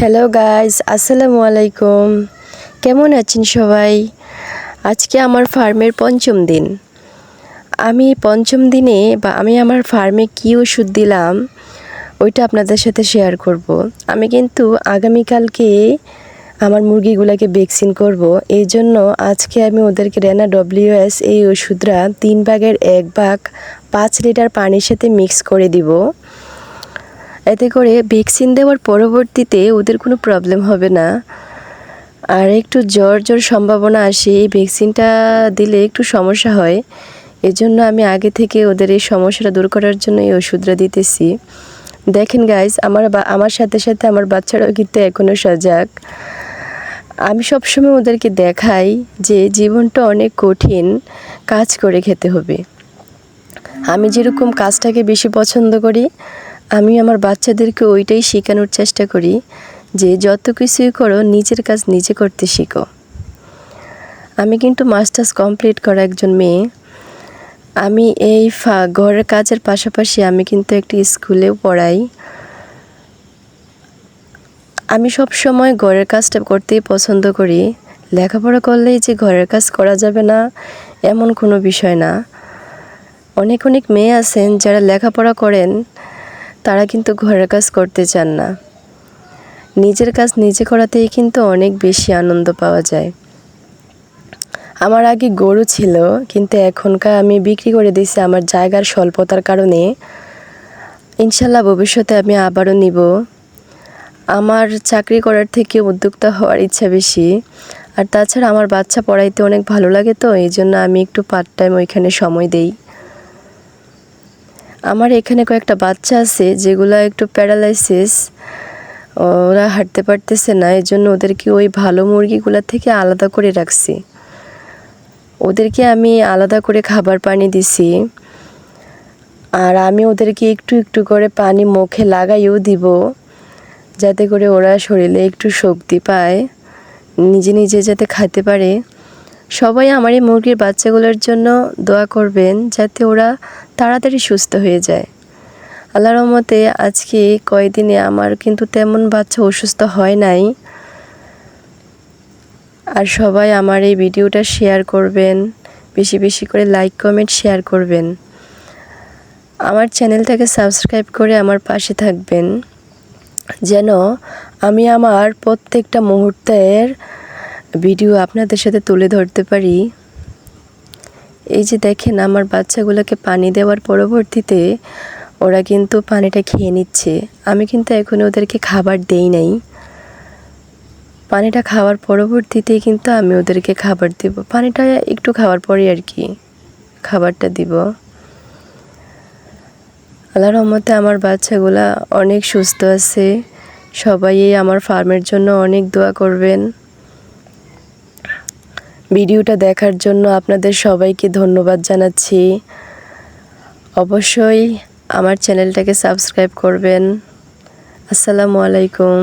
Hello guys আসসালামু আলাইকুম কেমন আছেন সবাই? আজকে আমার ফার্মের পঞ্চম দিন। আমি পঞ্চম দিনে বা আমি আমার ফার্মে কী ওষুধ দিলাম, ওইটা আপনাদের সাথে শেয়ার করব। আমি কিন্তু আগামীকালকে আমার মুরগিগুলোকে ভ্যাকসিন করব। এই জন্য আজকে আমি ওদেরকে রেনা ডব্লিউএস এই ওষুধরা তিন ভাগের এক ভাগ পাঁচ লিটার পানির সাথে মিক্স করে দিব। এতে করে ভ্যাকসিন দেওয়ার পরবর্তীতে ওদের কোনো প্রবলেম হবে না। আর একটু জ্বর জ্বর সম্ভাবনা আসে, এই ভ্যাকসিনটা দিলে একটু সমস্যা হয়। এজন্য আমি আগে থেকে ওদের এই সমস্যাটা দূর করার জন্য এই ওষুধটা দিতেছি। দেখেন গাইজ আমার আমার সাথে সাথে আমার বাচ্চারাও কিন্তু এখনও সজাগ। আমি সবসময় ওদেরকে দেখাই যে জীবনটা অনেক কঠিন, কাজ করে খেতে হবে। আমি যেরকম কাজটাকে বেশি পছন্দ করি আমি আমার বাচ্চাদেরকে ওইটাই শেখানোর চেষ্টা করি যে যত কিছুই করো, নিজের কাজ নিজে করতে শিখো। আমি কিন্তু মাস্টার্স কমপ্লিট করা একজন মেয়ে। আমি এই ফা, ঘরের কাজের পাশাপাশি আমি কিন্তু একটি স্কুলেও পড়াই। আমি সব সময় ঘরের কাজটা করতেই পছন্দ করি। লেখাপড়া করলেই যে ঘরের কাজ করা যাবে না, এমন কোনো বিষয় না। অনেক অনেক মেয়ে আছেন যারা লেখাপড়া করেন তারা কিন্তু ঘরের কাজ করতে চান না। নিজের কাজ নিজে করাতেই কিন্তু অনেক বেশি আনন্দ পাওয়া যায়। আমার আগে গরু ছিল, কিন্তু এখনকার আমি বিক্রি করে দিয়েছি আমার জায়গার স্বল্পতার কারণে। ইনশাল্লাহ ভবিষ্যতে আমি আবারও নিব। আমার চাকরি করার থেকে উদ্যোক্তা হওয়ার ইচ্ছা বেশি। আর তাছাড়া আমার বাচ্চা পড়াইতে অনেক ভালো লাগে তো, এই জন্য আমি একটু পার্ট টাইম ওইখানে সময় দেই। আমার এখানে কয়েকটা বাচ্চা আছে, যেগুলো একটু প্যারালাইসিস ওরা হাঁটতে পারতেছে না এই জন্য ওদেরকে ওই ভালো মুরগিগুলোর থেকে আলাদা করে রাখছি। ওদেরকে আমি আলাদা করে খাবার পানি দিছি। আর আমি ওদেরকে একটু একটু করে পানি মুখে লাগাইও দিব, যাতে করে ওরা শরীরে একটু শক্তি পায়, নিজে নিজে যাতে খাতে পারে। সবাই আমার এই মুরগির বাচ্চাগুলোর জন্য দোয়া করবেন যাতে ওরা তাড়াতাড়ি সুস্থ হয়ে যায়। আল্লাহ রহমতে আজকে কয়দিনে আমার কিন্তু তেমন বাচ্চা অসুস্থ হয় নাই। আর সবাই আমার এই ভিডিওটা শেয়ার করবেন, বেশি বেশি করে লাইক, কমেন্ট, শেয়ার করবেন। আমার চ্যানেলটাকে সাবস্ক্রাইব করে আমার পাশে থাকবেন। যেন আমি আমার প্রত্যেকটা মুহূর্তের ভিডিও আপনাদের সাথে তুলে ধরতে পারি। এই যে দেখেন, আমার বাচ্চাগুলোকে পানি দেওয়ার পরবর্তীতে ওরা কিন্তু পানিটা খেয়ে নিচ্ছে। আমি কিন্তু এখন ওদেরকে খাবার দেই নাই। পানিটা খাওয়ার পরবর্তীতে কিন্তু আমি ওদেরকে খাবার দেব। পানিটা একটু খাওয়ার পরে আর কি খাবারটা দিব। আল্লাহ রহমতে আমার বাচ্চাগুলা অনেক সুস্থ আছে। সবাই আমার ফার্মের জন্য অনেক দোয়া করবেন। ভিডিওটা দেখার জন্য আপনাদের সবাইকে ধন্যবাদ জানাচ্ছি। অবশ্যই আমার চ্যানেলটাকে সাবস্ক্রাইব করবেন। আসসালামু আলাইকুম।